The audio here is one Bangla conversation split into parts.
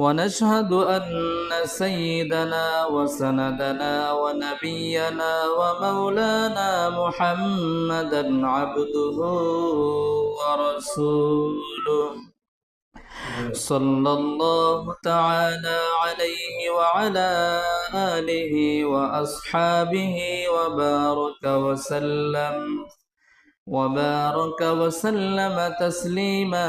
ونشهد أن سيدنا وسندنا ونبينا ومولانا محمدا عبده ورسوله. صلى الله تعالى عليه وعلى آله وأصحابه وبارك وسلم. وبارك وسلم تسليما.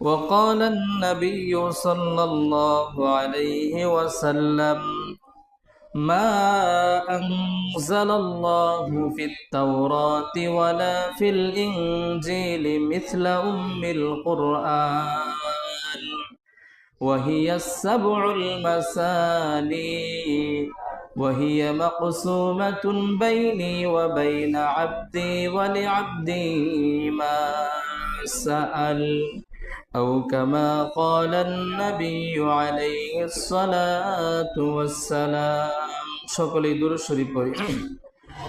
وقال النبي صلى الله عليه وسلم ما أنزل الله في التوراة ولا في الإنجيل مثل أم القرآن وهي السبع المثاني وهي مقسومة بيني وبين عبدي ولعبدي ما سأل أو كما قال النبي عليه الصلاة والسلام. شكرا دور الشريف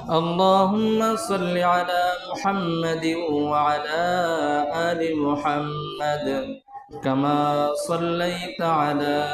اللهم صل على محمد وعلى آل محمد كما صليت على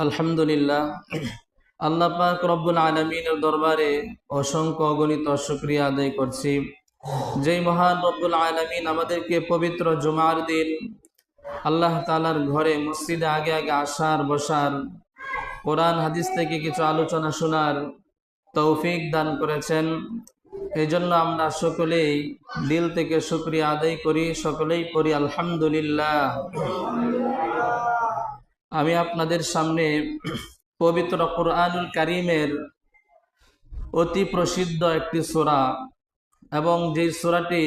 الحمد لله আল্লাহ পাক রব্বুল আলমিনের দরবারে অসংখ্য অগণিত শুক্রিয়া আদায় করছি যেই মহান রব্বুল আলমিন আমাদেরকে পবিত্র জুমার দিন আল্লাহ তালার ঘরে মসজিদে আগে আগে আসার বসার কোরআন হাদিস থেকে কিছু আলোচনা শোনার তৌফিক দান করেছেন এই জন্য আমরা সকলেই দিল থেকে শুক্রিয়া আদায় করি, সকলেই পড়ি আলহামদুলিল্লাহ। আমি আপনাদের সামনে পবিত্র কোরআনুল কারিমের অতি প্রসিদ্ধ একটি সোরা এবং যে সোরাটি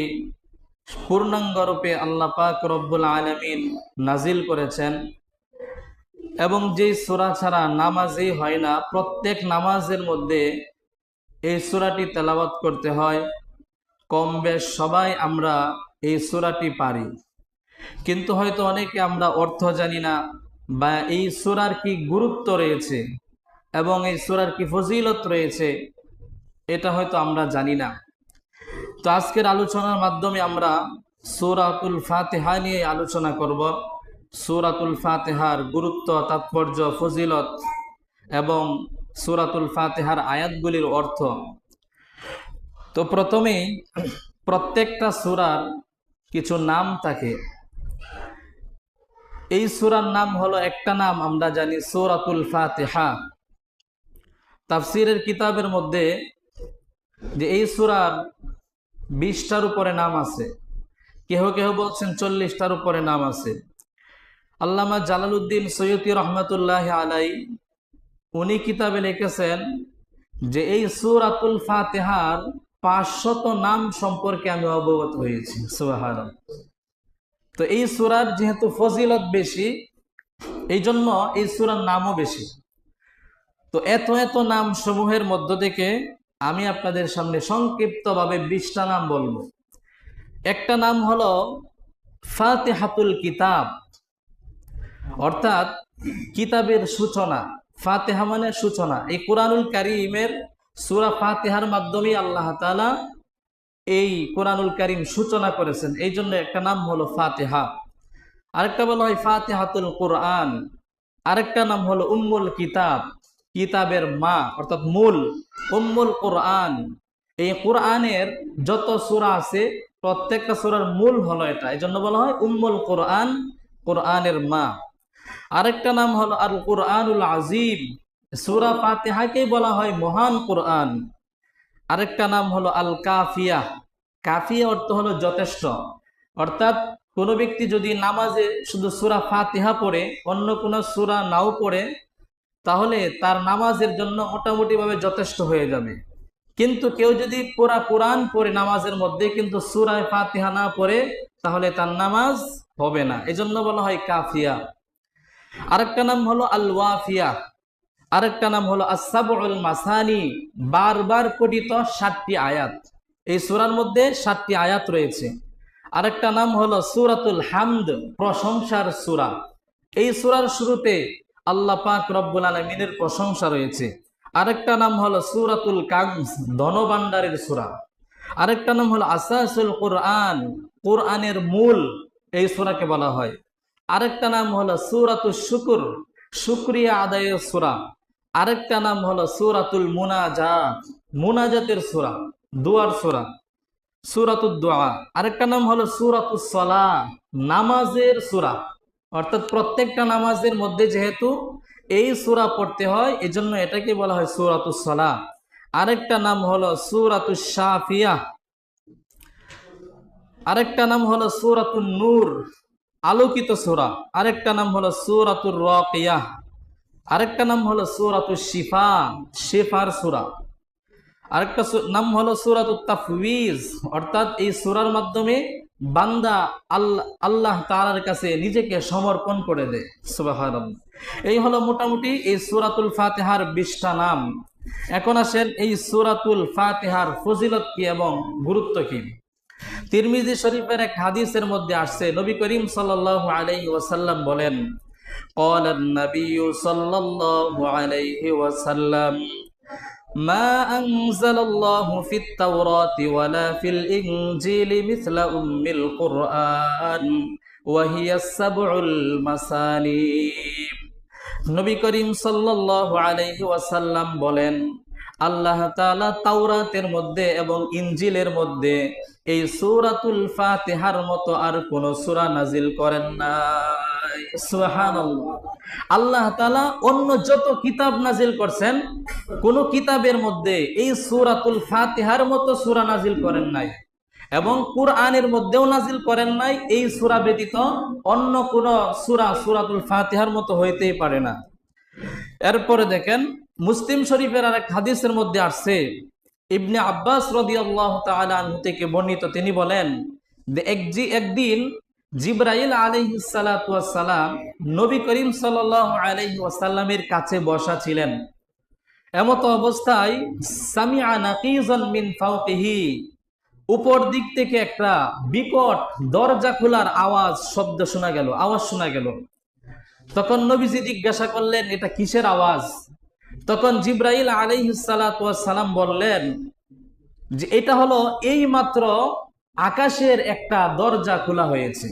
পূর্ণাঙ্গরূপে আল্লাহ পাক রব্বুল আলমিন নাজিল করেছেন এবং যেই সোরা ছাড়া নামাজই হয় না, প্রত্যেক নামাজের মধ্যে এই সুরাটি তেলাওয়াত করতে হয়। কম বেশ সবাই আমরা এই সুরাটি পারি। কিন্তু হয়তো অনেকে আমরা অর্থ জানি না বা এই সুরার কি গুরুত্ব রয়েছে এবং এই সুরার কি ফজিলত রয়েছে, এটা হয়তো আমরা জানি না। তো আজকের আলোচনার মাধ্যমে আমরা সুরাতুল ফাতেহা নিয়ে আলোচনা করব। সুরাতুল ফাতেহার গুরুত্ব, তাৎপর্য, ফজিলত এবং সুরাতুল ফাতেহার আয়াতগুলির অর্থ। তো প্রথমেই প্রত্যেকটা সুরার কিছু নাম থাকে। এই সুরার নাম হলো একটা নাম, আমরা জানি সৌরাতুল ফাতেহা। তাফসিরের কিতাবের মধ্যে যে এই সুরার বিশটার উপরে নাম আছে। কেহ কেহ বলছেন চল্লিশটার উপরে নাম আছে। আল্লামা জালালউদ্দিন সৈয়দি রহমতুল্লাহ আলাই উনি কিতাবে লিখেছেন যে এই সুরাতুল ফাতেহার পাঁচশত নাম সম্পর্কে আমি অবগত হয়েছি সুবাহার তো এই সুরার যেহেতু ফজিলত বেশি এই জন্য এই সুরার নামও বেশি। তো এত এত নাম সমূহের মধ্য থেকে আমি আপনাদের সামনে সংক্ষিপ্তভাবে বিশটা নাম বলব। একটা নাম হলো ফাতেহাতুল কিতাব, অর্থাৎ কিতাবের সূচনা। ফাতেহা মানে সূচনা। এই কোরআনুল কারিমের সুরা ফাতেহার মাধ্যমে আল্লাহ তালা এই কোরআনুল কারিম সূচনা করেছেন। এই জন্য একটা নাম হলো ফাতেহা। আরেকটা বলা হয় ফাতেহাতুল কোরআন। আরেকটা নাম হলো উম্মুল কিতাব। কিতাবের মা, অর্থাৎ মূল, উম্মুল কোরআন। এই কোরআনের যত সুরা আছে, প্রত্যেকটা সুরার মূল হলো এটা। এই জন্য বলা হয় উম্মুল কোরআন, কোরআনের মা। আরেকটা নাম হলো আল কোরআনুল আজিম। সুরা ফাতেহাকেই বলা হয় মহান কোরআন। আরেকটা নাম হলো আল কাফিয়া কাফিয়া অর্থ হলো যথেষ্ট। অর্থাৎ কোনো ব্যক্তি যদি নামাজে শুধু সুরা ফাতিহা পড়ে, অন্য কোনো সুরা নাও পড়ে, তাহলে তার নামাজের জন্য মোটামুটিভাবে যথেষ্ট হয়ে যাবে। কিন্তু কেউ যদি পুরা কোরআন পড়ে নামাজের মধ্যে, কিন্তু সুরায় ফাতিহা না পড়ে, তাহলে তার নামাজ হবে না। এজন্য বলা হয় কাফিয়া। আরেকটা নাম হলো আল ওয়াফিয়া আরেকটা নাম হলো আসাবুল মাসানি, বারবার পঠিত ষাটটি আয়াত। এই সুরার মধ্যে সাতটি আয়াত রয়েছে। আরেকটা নাম হলো সুরাতুল হামদ, প্রশংসার সুরা। এই সুরার শুরুতে আল্লাহ পাক রব্বুল আলমিনের প্রশংসা রয়েছে। আরেকটা নাম হলো সুরাতুল কাগজ ধনবান্ডারের সুরা। আরেকটা নাম হলো আসাসুল কোরআন, কোরআনের মূল, এই সুরাকে বলা হয়। আরেকটা নাম হলো সুরাতুল শুকুর, শুক্রিয়া আদায়ের সুরা। আরেকটা নাম হলো সুরাতুল মুনাজাত, মুনাজাতের সুরা, দুয়ার সুরা সুরাতুল দোয়া। আরেকটা নাম হলো সুরাতুল সলা নামাজের সুরা। অর্থাৎ প্রত্যেকটা নামাজের মধ্যে যেহেতু এই সুরা পড়তে হয়, এজন্য এটাকে বলা হয় সুরাতুল সলা আরেকটা নাম হলো সুরাতুল শাফিয়া। আরেকটা নাম হলো সুরাতুল নূর। আলোকিত সুরা। আরেকটা নাম হলো সুরাতুর রকিয়া। আরেকটা নাম হলো সুরাতুল শিফা, শেফার সুরা। আরেকটা নাম হলো সুরাতুল তাফবিজ অর্থাৎ এই সুরার মাধ্যমে বান্দা আল্লাহ আল্লাহ তালার কাছে নিজেকে সমর্পণ করে দেয়। এই হলো মোটামুটি এই সুরাতুল ফাতেহার বিশটা নাম। এখন আসেন এই সুরাতুল ফাতেহার ফজিলত কি এবং গুরুত্ব কি? তিরমিজি শরীফের এক হাদিসের মধ্যে আসছে নবী করিম সাল্লাল্লাহু আলাইহি ওয়াসাল্লাম বলেন قال النبي صلى الله عليه وسلم ما أنزل الله في التوراة ولا في الإنجيل مثل أم القرآن وهي السبع المثاني নবী করিম সাল্লাল্লাহু আলাইহি ওয়াসাল্লাম বলেন আল্লাহ তাআলা তাওরাতের মধ্যে এবং ইনজিলের মধ্যে এই সূরাতুল ফাতিহার মতো আর কোন সুরা নাজিল করেন নাই। আল্লাহ তাআলা অন্য যত কিতাব নাজিল করছেন, কোন কিতাবের মধ্যে এই সূরাতুল ফাতিহার মতো সূরা নাজিল করেন নাই এবং কুরআনের মধ্যেও নাজিল করেন নাই, এই সূরা ব্যতীত অন্য কোন সূরা সূরাতুল ফাতিহার মতো হইতেই পারে না। এরপরে দেখেন মুসলিম শরীফের আরেক হাদিসের মধ্যে আসছে, ইবনে আব্বাস তাআলা আনহু থেকে বর্ণিত, তিনি বলেন একদিন জিব্রাইল আলাইহিস সালাতু ওয়াস সালাম নবী করিম আলাইহি ওয়াসাল্লামের কাছে বসা ছিলেন। এমত অবস্থায় ফাওকিহি, উপর দিক থেকে একটা বিকট দরজা খোলার আওয়াজ, শব্দ শোনা গেল, আওয়াজ শোনা গেল। তখন নবীজি জিজ্ঞাসা করলেন, এটা কিসের আওয়াজ? তখন জিব্রাইল আলাইসালাম বললেন যে এটা হলো এই মাত্র আকাশের একটা দরজা খোলা হয়েছে।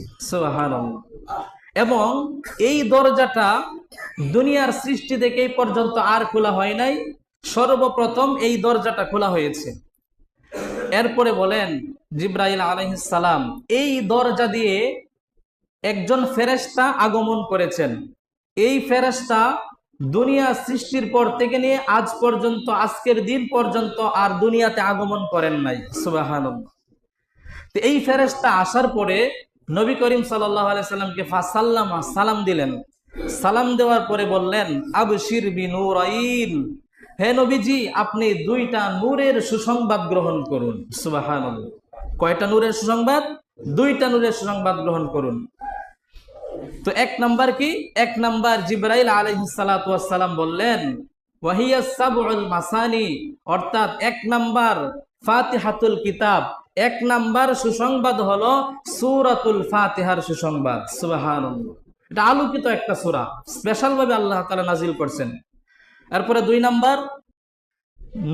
এবং এই দরজাটা দুনিয়ার সৃষ্টি থেকে পর্যন্ত আর খোলা হয় নাই। সর্বপ্রথম এই দরজাটা খোলা হয়েছে। এরপরে বলেন জিব্রাইল আলহিসাল্লাম এই দরজা দিয়ে একজন ফেরেশতা আগমন করেছেন। এই ফেরেশতা দুনিয়া সৃষ্টির পর থেকে নিয়ে আজ পর্যন্ত, আজকের দিন পর্যন্ত আর দুনিয়াতে আগমন করেন নাই। তো এই ফেরেস্তা আসার পরে নবী করিম সাল্লামকে ফাসাল্লামা সালাম দিলেন। সালাম দেওয়ার পরে বললেন, আবশির বিনুরাইন। হে নবীজি, আপনি দুইটা নূরের সুসংবাদ গ্রহণ করুন। সুবহানাল্লাহ। কয়টা নূরের সুসংবাদ? দুইটা নূরের সুসংবাদ গ্রহণ করুন। তো এক নাম্বার কি? এক নাম্বার জিব্রাইল আলাইহিসসালাম বললেন অর্থাৎ এক ফাতিহাতুল কিতাব, এক সুসংবাদ সূরাতুল ফাতিহার সুসংবাদ। সুবহানাল্লাহ। এটা আলোকিত একটা সূরা স্পেশাল ভাবে আল্লাহ তাআলা নাজিল করছেন। এরপরে দুই নাম্বার,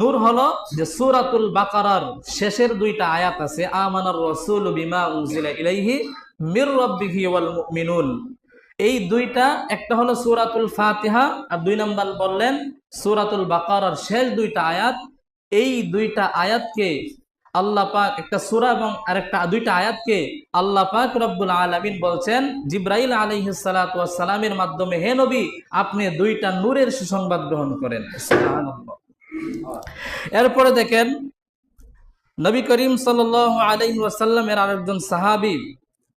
নূর হলো যে সূরাতুল বাকারার শেষের দুইটা আয়াত আছে, আমানার রাসূলু বিমা উনজিলা ইলাইহি মির রাব্বিহি ওয়াল মুমিনুন। এই দুইটা, একটা হলো সূরাতুল ফাতিহা, আর দুই নাম্বার বললেন সূরাতুল বাকারার শেষ দুইটা আয়াত। এই দুইটা আয়াতকে আল্লাহ পাক, একটা সূরা এবং আরেকটা দুইটা আয়াতকে আল্লাহ পাক রব্বুল আলামিন বলছেন, জিব্রাইল আলাইহিস সালাতু ওয়াস সালামের মাধ্যমে, হে নবী, আপনি দুইটা নূরের সুসংবাদ গ্রহণ করেন। এরপরে দেখেন, নবী করিম সাল্লাল্লাহু আলাইহি ওয়াসাল্লামের আরেকজন সাহাবী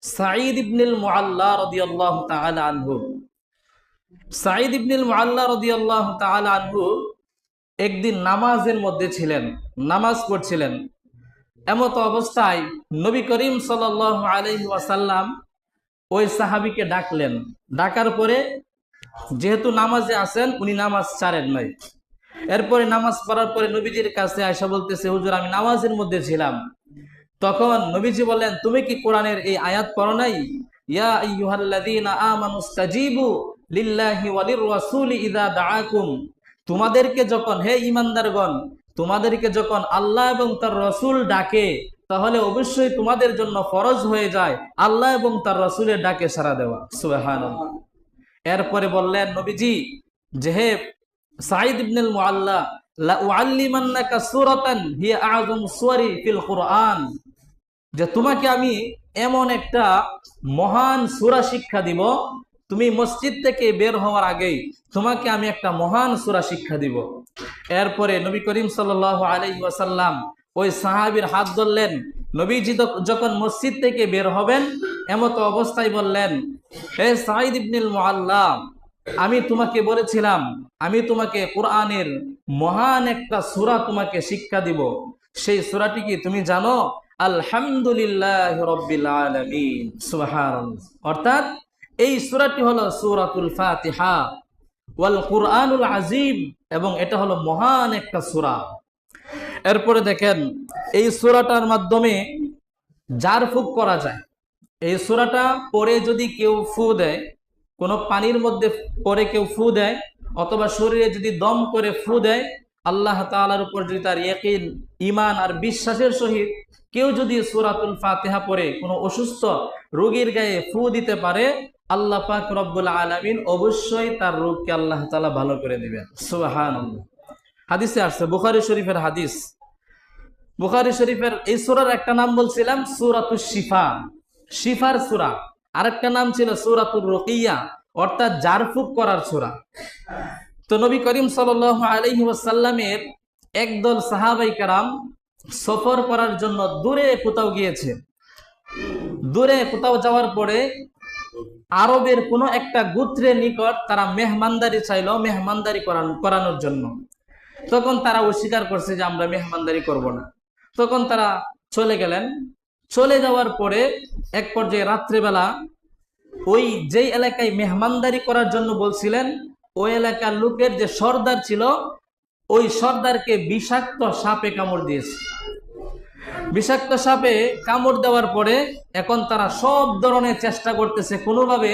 সাঈদ ইবনুল মুআল্লা রাদিয়াল্লাহু তাআলা আনহু। সাঈদ ইবনুল মুআল্লা রাদিয়াল্লাহু তাআলা আনহু একদিন নামাজের মধ্যে ছিলেন, নামাজ পড়ছিলেন। এমত অবস্থায় নবী করিম সাল্লাল্লাহু আলাইহি ওয়াসাল্লাম ওই সাহাবীকে ডাকলেন। ডাকার পরে যেহেতু নামাজে আছেন, উনি নামাজ ছাড়েন নাই। এরপরে নামাজ পড়ার পরে নবীজির কাছে আয়সা বলতেছে, হুজুর, আমি নামাজের মধ্যে ছিলাম। তখন নবীজি বললেন, তুমি কি কোরআনের এই আয়াত পড়ো নাই? তোমাদেরকে যখন, হে ঈমানদারগণ, তোমাদেরকে যখন আল্লাহ এবং তার রসুল ডাকে, তাহলে অবশ্যই তোমাদের জন্য ফরজ হয়ে যায় আল্লাহ এবং তার রসুলের ডাকে সাড়া দেওয়া। সুবহানাল্লাহ। এরপরে বললেন নবীজি, যে হে সাঈদ ইবনুল মুআল্লা লা সূরাতান হিয়া আযম সুওয়ারি ফিল কুরআন। যে তোমাকে আমি এমন একটা মহান সূরা শিক্ষা দিব, তুমি মসজিদ থেকে বের হওয়ার আগেই তোমাকে আমি একটা মহান সূরা শিক্ষা দিব। এরপরে নবী করিম সাল্লাল্লাহু আলাইহি ওয়াসাল্লাম ওই সাহাবীর হাত ধরলেন, নবীজি যখন মসজিদ থেকে বের হবেন, এমত অবস্থায় বললেন, হে সাঈদ ইবনুল মুআল্লা আমি তোমাকে বলেছিলাম, আমি তোমাকে কোরআনের মহান একটা সূরা তোমাকে শিক্ষা দিব। সেই সূরাটি কি তুমি জানো? আলহামদুলিল্লাহ রব্বিল আলামিন, সুবহানাল্লাহ। অর্থাৎ এই সূরাটি হলো সূরাতুল ফাতিহা ওয়াল কুরআনুল আজিম এবং এটা হলো মহান একটা সূরা। এরপরে দেখেন, এই সূরাটার মাধ্যমে জার ফুক করা যায়। এই সূরাটা পরে যদি কেউ ফু দেয়, কোনো পানির মধ্যে পরে কেউ ফু দেয়, অথবা শরীরে যদি দম করে ফু দেয় আল্লাহ তাআলার উপর যদি তার ইয়কিন ইমান আর বিশ্বাসের সহিত কেউ যদি সুরাতুল ফাতেহা পরে কোনো অসুস্থ রোগীর গায়ে ফু দিতে পারে, আল্লাহ পাক রব্বুল আলামিন অবশ্যই তার রোগকে আল্লাহ তাআলা ভালো করে দিবেন। সুবহানাল্লাহ। হাদিসে আসছে, বুখারি শরীফের হাদিস। বুখারি শরীফের এই সুরার একটা নাম বলছিলাম, সূরাতুশ শিফা। শিফার সুরা। আরেকটা নাম ছিল সূরাতুর রুকিয়া, অর্থাৎ জারফুক করার সূরা। তো নবী করিম সাল্লাল্লাহু আলাইহি ওয়াসাল্লামের একদল সাহাবাই কারাম সফর করার জন্য দূরে কোথাও গিয়েছে। দূরে কোথাও যাওয়ার পরে আরবের কোনো একটা গোত্রের নিকট তারা মেহমানদারি চাইল, মেহমানদারি করান- করানোর জন্য। তখন তারা অস্বীকার করছে যে আমরা মেহমানদারি করব না। তখন তারা চলে গেলেন। চলে যাওয়ার পরে এক পর্যায়ে রাত্রেবেলা ওই যেই এলাকায় মেহমানদারি করার জন্য বলছিলেন ওই এলাকার লোকের যে সর্দার ছিল, ওই সর্দারকে বিষাক্ত সাপে কামড় দিয়েছে। বিষাক্ত সাপে কামড় দেওয়ার পরে এখন তারা সব ধরনের চেষ্টা করতেছে, কোনোভাবে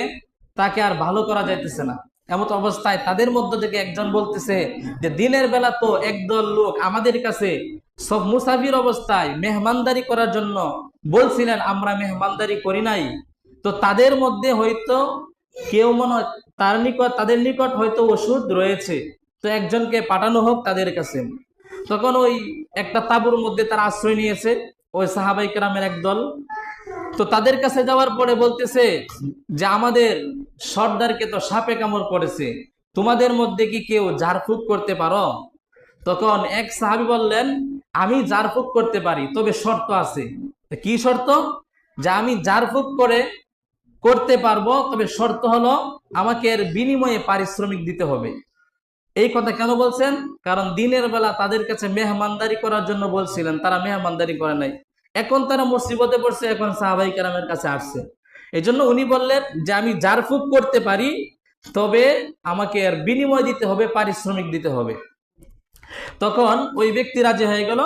তাকে আর ভালো করা যাইতেছে না। এমত অবস্থায় তাদের মধ্য থেকে একজন বলতেছে যে, দিনের বেলা তো একদল লোক আমাদের কাছে সব মুসাফির অবস্থায় মেহমানদারি করার জন্য বলছিলেন, আমরা মেহমানদারি করি নাই। তো তাদের মধ্যে হয়তো কেউ মনে তার নিকট তাদের নিকট হয়তো ওষুধ রয়েছে। তো একজনকে পাঠানো হোক তাদের কাছে। তখন ওই একটা তাঁবুর মধ্যে তারা আশ্রয় নিয়েছে, ওই সাহাবাই কেরামের এক দল। তো তাদের কাছে যাওয়ার পরে বলতেছে যে, আমাদের সর্দারকে তো সাপে কামড় করেছে। তোমাদের মধ্যে কি কেউ ঝাড়ফুঁক করতে পারো? তখন এক সাহাবি বললেন, আমি ঝাড়ফুঁক করতে পারি, তবে শর্ত আছে। কি শর্ত? যে আমি ঝাড়ফুঁক করে করতে পারব, তবে শর্ত হলো আমাকে এর বিনিময়ে পারিশ্রমিক দিতে হবে। এই কথা কেন বলছেন? কারণ দিনের বেলা তাদের কাছে মেহমানদারি করার জন্য বলছিলেন, তারা মেহমানদারি করে নাই। এখন তারা মুসিবতে পড়ছে, এখন সাহাবাই কারামের কাছে আসছে। এই জন্য উনি বললেন যে, আমি জারফুক করতে পারি, তবে আমাকে এর বিনিময় দিতে হবে, পারিশ্রমিক দিতে হবে। তখন ওই ব্যক্তি রাজি হয়ে গেল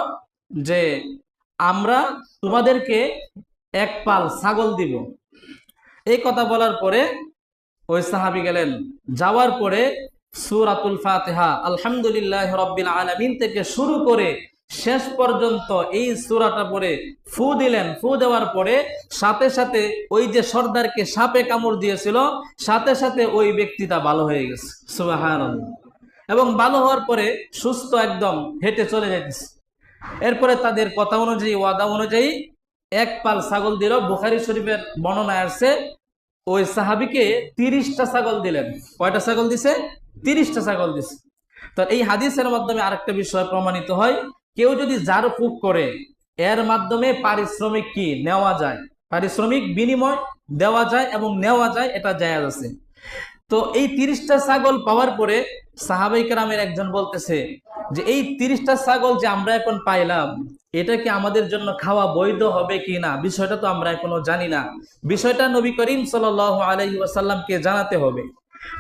যে, আমরা তোমাদেরকে এক পাল ছাগল দিব। এই কথা বলার পরে ওই সাহাবি গেলেন। যাওয়ার পরে সুরাতুল ফাতেহা, আলহামদুলিল্লাহ রব্বিল আলামিন থেকে শুরু করে শেষ পর্যন্ত এই সুরাটা পরে ফু দিলেন। ফু দেওয়ার পরে সাথে সাথে ওই যে সর্দারকে সাপে কামড় দিয়েছিল, সাথে সাথে ওই ব্যক্তিটা ভালো হয়ে গেছে। সুবহানাল্লাহ। এবং ভালো হওয়ার পরে সুস্থ একদম হেঁটে চলে যাইতেছে। এরপরে তাদের কথা অনুযায়ী, ওয়াদা অনুযায়ী এক পাল ছাগল দিল, বুখারি শরীফের বর্ণনা আসছে, ওই সাহাবিকে তিরিশটা ছাগল দিলেন। কয়টা ছাগল দিছে? তিরিশটা ছাগল দিছে। তো এই হাদিসের মাধ্যমে আরেকটা বিষয় প্রমাণিত হয়, কেউ যদি জার ফুক করে, এর মাধ্যমে পারিশ্রমিক কি? নেওয়া যায়। পারিশ্রমিক বিনিময় দেওয়া যায় এবং নেওয়া যায়, এটা জায়াজ আছে। তো এই তিরিশটা ছাগল পাওয়ার পরে সাহাবাই কারামের একজন বলতেছে যে, এই তিরিশটা ছাগল যে আমরা এখন পাইলাম, এটা কি আমাদের জন্য খাওয়া বৈধ হবে কি না? বিষয়টা তো আমরা এখনও জানি না। বিষয়টা নবী করিম সাল আলহি ওয়াসাল্লামকে জানাতে হবে।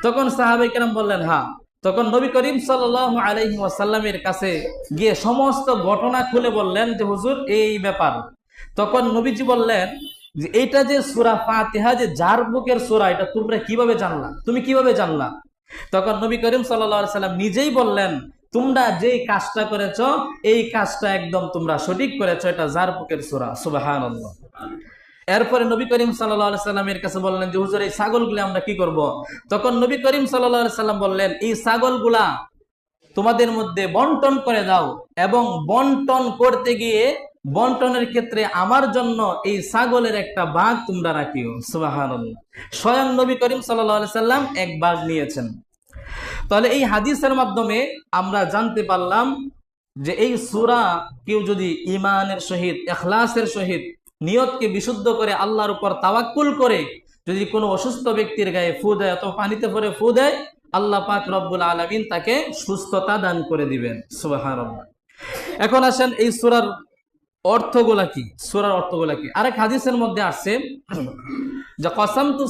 তখন সাহাবাই কারাম বললেন হ্যাঁ তখন নবী করিম সাল আলহি ওয়াসাল্লামের কাছে গিয়ে সমস্ত ঘটনা খুলে বললেন যে, হুজুর, এই ব্যাপার। তখন নবীজি বললেন যে এইটা যে সুরা ফাতিহা যে যার বুকের সুরা, এটা তোমরা কীভাবে জানলা? তুমি কীভাবে জানলা? তখন নবী করিম সাল্লা সাল্লাম নিজেই বললেন, তোমরা যেই কাজটা করেছ, এই কাজটা একদম তোমরা সঠিক করেছ, এটা যার বুকের সুরা। সুবাহান এরপরে নবী করিম সাল্লা সাল্লামের কাছে বললেন যে, হুজুর, এই ছাগলগুলি আমরা কি করব। তখন নবী করিম সাল্লা সাল্লাম বললেন, এই ছাগলগুলা তোমাদের মধ্যে বন্টন করে দাও এবং বন্টন করতে গিয়ে বন্টনের ক্ষেত্রে আমার জন্য এই ছাগলের একটা বাঘ তোমরা রাখিও। স্বয়ং নবী করিম সাল্লা সাল্লাম এক বাঘ নিয়েছেন। তাহলে এই হাদিসের মাধ্যমে আমরা জানতে পারলাম যে এই সুরা কেউ যদি ইমানের সহিত এখলাসের সহিত নিয়তকে বিশুদ্ধ করে আল্লাহর উপর তাওয়াক্কুল করে, যদি কোনো অসুস্থ ব্যক্তির গায়ে ফু দেয় অথবা পানিতে পরে ফু দেয়, আল্লাহ পাক রব্বুল আলমিন তাকে সুস্থতা দান করে দিবেন। সুবাহান এখন আসেন এই সুরার অর্থগুলা কি? সুরার অর্থগুলা কি? আরেক হাদিসের মধ্যে আসছে যে কসম তু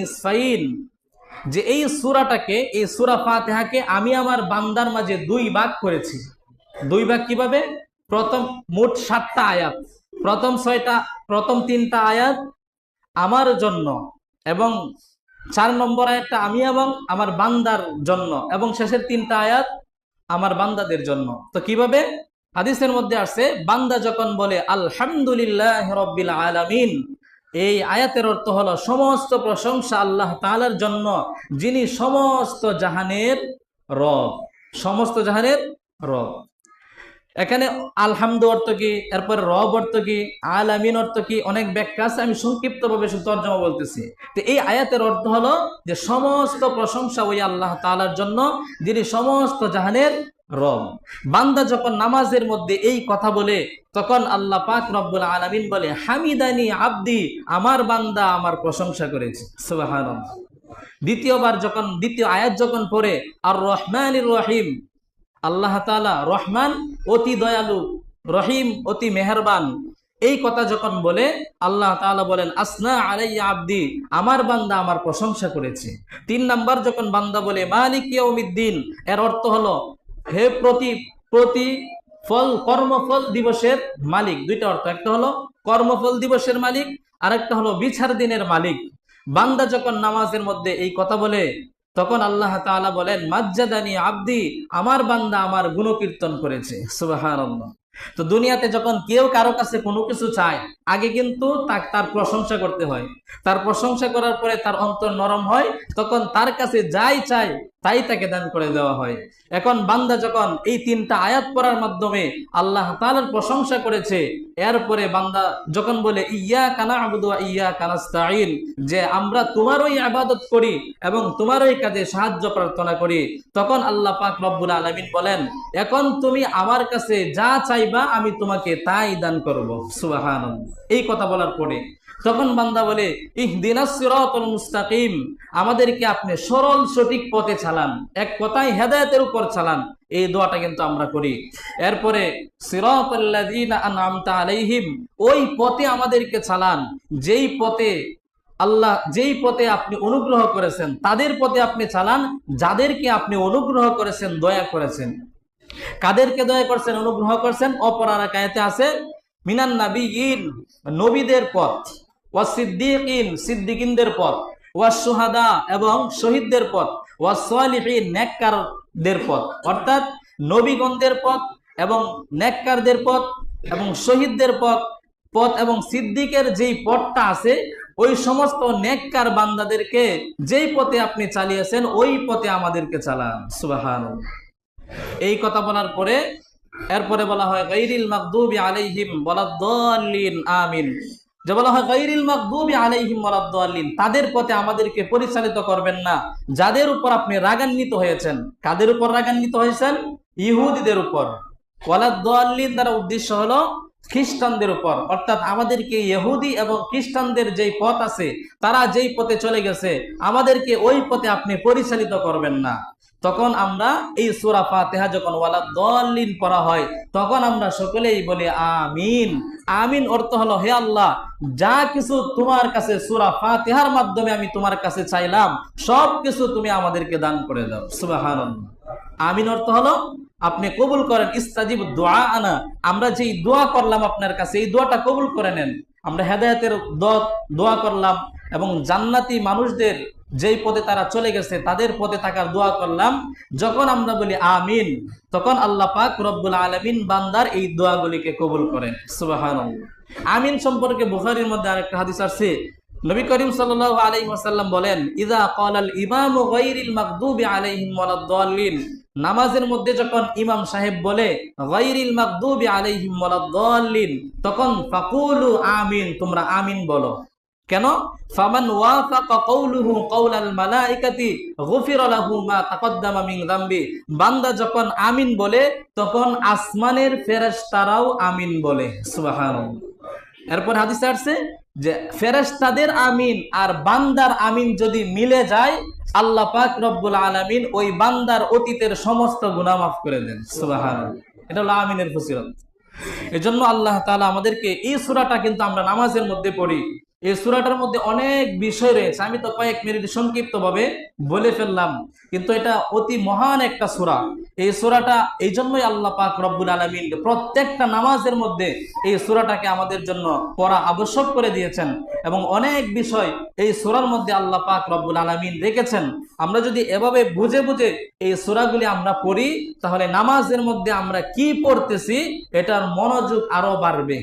নিসফাইন। যে এই সুরাটাকে, এই সুরা ফাতেহাকে আমি আমার বান্দার মাঝে দুই ভাগ করেছি। দুই ভাগ কীভাবে? প্রথম মোট সাতটা আয়াত। প্রথম ছয়টা, প্রথম তিনটা আয়াত আমার জন্য এবং চার নম্বর আয়াতটা আমি এবং আমার বান্দার জন্য এবং শেষের তিনটা আয়াত আমার বান্দাদের জন্য। তো কীভাবে? হাদিসের মধ্যে আসছে, বান্দা যখন বলে, আলহামদুলিল্লাহ রব্বিল আলামিন এই আয়াতের অর্থ হলো সমস্ত প্রশংসা আল্লাহ তাআলার জন্য, যিনি সমস্ত জাহানের রব, সমস্ত জাহানের রব। এখানে আলহামদু অর্থ কি, এরপর রব অর্থ কি, আলামিন অর্থ কি, অনেক ব্যাখ্যা আছে, আমি সংক্ষিপ্ত ভাবে তর্জমা বলতেছি। তো এই আয়াতের অর্থ হলো যে সমস্ত প্রশংসা ওই আল্লাহ তাআলার জন্য, যিনি সমস্ত জাহানের রব। বান্দা যখন নামাজের মধ্যে এই কথা বলে, তখন আল্লাহ পাক রব্বুল আলামিন বলে, হামিদানি আব্দি, আমার বান্দা আমার প্রশংসা করেছে। সুবহানাল্লাহ। দ্বিতীয়বার যখন, দ্বিতীয় আয়াত যখন পড়ে আর রহমান রহিম। আল্লাহ তাআলা রহমান অতি দয়ালু, রহিম অতি মেহেরবান। এই কথা যখন বলে, আল্লাহ তাআলা বলেন, আসনা আলাইয়া আব্দি, আমার বান্দা আমার প্রশংসা করেছে। তিন নাম্বার যখন বান্দা বলে, মালিক ইয়াউমিদ্দিন, এর অর্থ হলো হে প্রতি প্রতি ফল, কর্মফল দিবসের মালিক, দুইটা অর্থ, একটা হলো কর্মফল দিবসের মালিক, আরেকটা হলো বিচার দিনের মালিক। বান্দা যখন নামাজের মধ্যে এই কথা বলে, তখন আল্লাহ তাআলা বলেন, মাজ্জাদানি আব্দি, আমার বান্দা আমার গুণকীর্তন করেছে। তো দুনিয়াতে যখন কেউ কারও কাছে কোনো কিছু চায়, আগে কিন্তু তার প্রশংসা করতে হয়। তার প্রশংসা করার পরে তার অন্তর নরম হয়, তখন তার কাছে যাই চায় তাই তাকে দান করে দেওয়া হয়। এখন বান্দা যখন এই তিনটা আয়াত পড়ার মাধ্যমে আল্লাহ তাআলার প্রশংসা করেছে, এরপরে বান্দা যখন বলে ইয়া কানা আবুদু ইয়া কানাস্তাইন যে আমরা তোমারই আবাদত করি এবং তোমারই কাজে সাহায্য প্রার্থনা করি, তখন আল্লাহ পাক রব্বুল আলামিন বলেন, এখন তুমি আমার কাছে যা চাইবা আমি তোমাকে তাই দান করব। সুবহানাল্লাহ। এই কথা বলার পরে তখন বান্দা বলে মুস্তাকিম, আমাদেরকে আপনি সরল সঠিক পথে চালান, এক কথায় হেদায়েতের উপর চালান। এই দোয়াটা কিন্তু আমরা করি। এরপরে আলাইহিম, ওই পথে আমাদেরকে চালান, যেই পথে আল্লাহ, যেই পথে আপনি অনুগ্রহ করেছেন, তাদের পথে আপনি চালান, যাদেরকে আপনি অনুগ্রহ করেছেন, দয়া করেছেন। কাদেরকে দয়া করছেন, অনুগ্রহ করছেন? অপরারা কায়তে আছে, মিনান নবীদের পথ। ওয়া সিদ্দিকিন, সিদ্দিকিনদের পথ, ওয়া সুহাদা এবং শহীদদের পথ, ওয়া পথ। অর্থাৎ নবীগণদের পথ এবং পথ এবং শহীদদের পথ পথ এবং সিদ্দিকের যেই পথটা আছে, ওই সমস্ত নেককার বান্দাদেরকে যেই পথে আপনি চালিয়েছেন, ওই পথে আমাদেরকে চালান। সুবহানাল্লাহ। এই কথা বলার পরে, এরপরে বলা হয়, গাইরিল মাকদুবি আলাইহিম, ওয়ালাদ-দাল্লিন, আমিন। যে বলা হয় গাইরিল মাকদুবি আলাইহিম ওয়ালাদ-দাল্লিন তাদের পথে আমাদেরকে পরিচালিত করবেন না। যাদের উপর আপনি রাগান্বিত হয়েছেন, কাদের উপর রাগান্বিত হয়েছেন? ইহুদিদের উপর। ওয়ালাদ-দাল্লিন দ্বারা উদ্দেশ্য হলো খ্রিস্টানদের উপর। অর্থাৎ আমাদেরকে ইহুদি এবং খ্রিস্টানদের যেই পথ আছে, তারা যেই পথে চলে গেছে, আমাদেরকে ওই পথে আপনি পরিচালিত করবেন না। তখন আমরা এই সুরা ফাতেহা যখন ওয়ালা দলিন পড়া হয়, তখন আমরা সকলেই বলি আমিন। আমিন অর্থ হলো, হে আল্লাহ, যা কিছু তোমার কাছে সুরা ফাতেহার মাধ্যমে আমি তোমার কাছে চাইলাম, সব কিছু তুমি আমাদেরকে দান করে দাও। সুবহানাল্লাহ। আমিন অর্থ হলো, আপনি কবুল করেন, ইস্তাজিব দোয়া আনা, আমরা যেই দোয়া করলাম আপনার কাছে, এই দোয়াটা কবুল করে নেন। আমরা হেদায়তের দোয়া করলাম এবং জান্নাতি মানুষদের যেই পথে তারা চলে গেছে, তাদের পথে থাকার দোয়া করলাম। যখন আমরা বলি আমিন, তখন আল্লাহ পাক রব্বুল আলামিন বান্দার এই দোয়াগুলিকে কবুল করেন। সুবহানাল্লাহ। আমিন সম্পর্কে বুখারীর মধ্যে আরেকটা হাদিস আছে নবী করিম সাল্লাল্লাহু আলাইহি ওয়াসাল্লাম বলেন, ইযা ক্বালাল ইমামু মাগদুবি আলাইহিম ওয়ালাদ-দাল্লিন। নামাজের মধ্যে যখন ইমাম সাহেব বলে তখন ফাকুলু আমিন, তোমরা আমিন বলো। কেন? ফামান ওয়াফাকা কওলুহু কওলাল মালাইকাতি, গুফিরা লাহু মা তাকদ্দামা মিন যামবি। বান্দা যখন আমিন বলে, তখন আসমানের ফেরেশতারাও আমিন বলে। সুবহানাল্লাহ। এরপর আসছে যে, ফেরেশতাদের আমিন আর বান্দার আমিন যদি মিলে যায়, আল্লাহ পাক রব্বুল আলামিন ওই বান্দার অতীতের সমস্ত গুনাহ মাফ করে দেন। সুবহানাল্লাহ। এটা হলো আমিনের ফজিলত। এজন্য আল্লাহ তাআলা আমাদেরকে এই সূরাটা কিন্তু আমরা নামাজের মধ্যে পড়ি। এই সুরাটার মধ্যে অনেক বিষয় রয়েছে। আমি তো কয়েক মিনিট সংক্ষিপ্ত ভাবে বলে ফেললাম, কিন্তু এটা অতি মহান একটা সূরা। এই সূরাটা এই জন্যই আল্লাহ পাক রব্বুল আলামিন প্রত্যেকটা নামাজের মধ্যে এই সূরাটাকে আমাদের জন্য পড়া আবশ্যক করে দিয়েছেন এবং অনেক বিষয় এই সুরার মধ্যে আল্লাহ পাক রব্বুল আলামিন রেখেছেন। আমরা যদি এভাবে বুঝে বুঝে এই সূরাগুলি আমরা পড়ি, তাহলে নামাজের মধ্যে আমরা কি পড়তেছি, এটার মনোযোগ আরও বাড়বে।